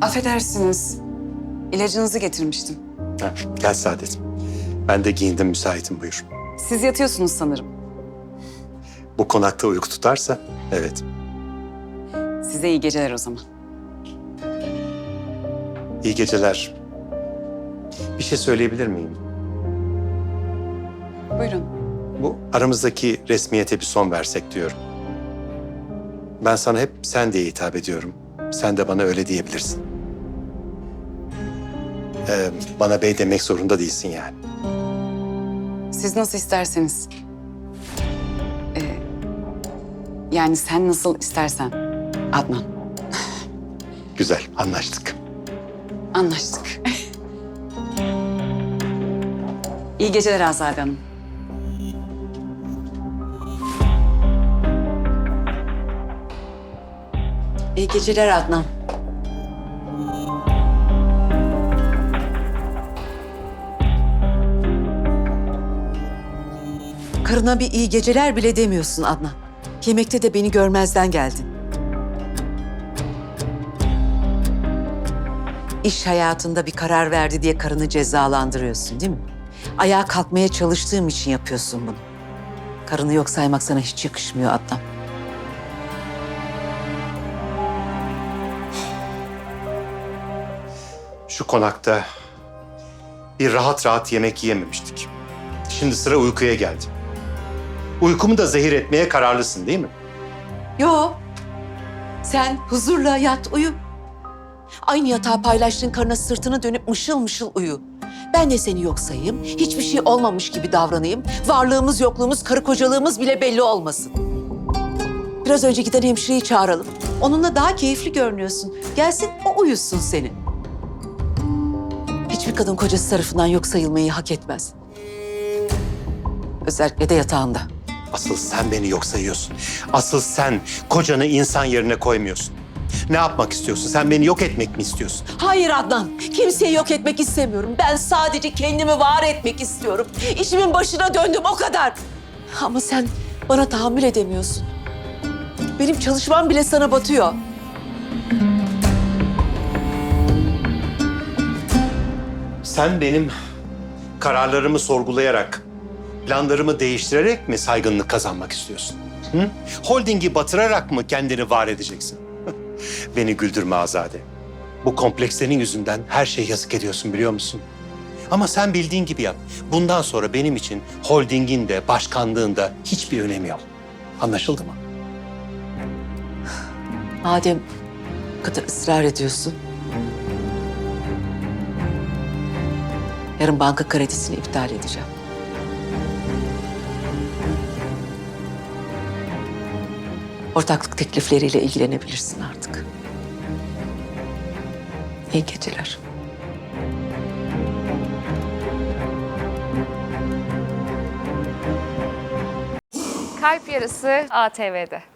Affedersiniz. İlacınızı getirmiştim. Ha, gel Saadet. Ben de giyindim müsaitim buyur. Siz yatıyorsunuz sanırım. Bu konakta uyku tutarsa evet. Size iyi geceler o zaman. İyi geceler. Bir şey söyleyebilir miyim? Buyurun. Bu aramızdaki resmiyete bir son versek diyorum. Ben sana hep sen diye hitap ediyorum. Sen de bana öyle diyebilirsin. Ee, bana bey demek zorunda değilsin yani. Siz nasıl isterseniz. Ee, yani sen nasıl istersen Adnan. Güzel, anlaştık. Anlaştık. iyi geceler Azade Hanım. İyi geceler Adnan. Karına bir iyi geceler bile demiyorsun Adnan. Yemekte de beni görmezden geldin. İş hayatında bir karar verdi diye karını cezalandırıyorsun değil mi? Ayağa kalkmaya çalıştığım için yapıyorsun bunu. Karını yok saymak sana hiç yakışmıyor Adnan. Şu konakta bir rahat rahat yemek yiyememiştik. Şimdi sıra uykuya geldi. Uykumu da zehir etmeye kararlısın değil mi? Yo. Sen huzurla yat uyu. Aynı yatağı paylaştığın karına sırtını dönüp mışıl mışıl uyu. Ben de seni yok sayayım, hiçbir şey olmamış gibi davranayım. Varlığımız yokluğumuz, karı kocalığımız bile belli olmasın. Biraz önce giden hemşireyi çağıralım. Onunla daha keyifli görünüyorsun. Gelsin o uyusun seni. Hiçbir kadın kocası tarafından yok sayılmayı hak etmez. Özellikle de yatağında. Asıl sen beni yok sayıyorsun. Asıl sen kocanı insan yerine koymuyorsun. Ne yapmak istiyorsun? Sen beni yok etmek mi istiyorsun? Hayır Adnan, kimseyi yok etmek istemiyorum. Ben sadece kendimi var etmek istiyorum. İşimin başına döndüm o kadar. Ama sen bana tahammül edemiyorsun. Benim çalışmam bile sana batıyor. Sen benim kararlarımı sorgulayarak, planlarımı değiştirerek mi saygınlık kazanmak istiyorsun? Hı? Holdingi batırarak mı kendini var edeceksin? Beni güldürme Azade. Bu komplekslerin yüzünden her şey yazık ediyorsun biliyor musun? Ama sen bildiğin gibi yap. Bundan sonra benim için holdingin de başkanlığın da hiçbir önemi yok. Anlaşıldı mı? Madem bu kadar ısrar ediyorsun. Yarın banka kredisini iptal edeceğim. Ortaklık teklifleriyle ilgilenebilirsin artık. İyi geceler. Kalp Yarısı ATV'de.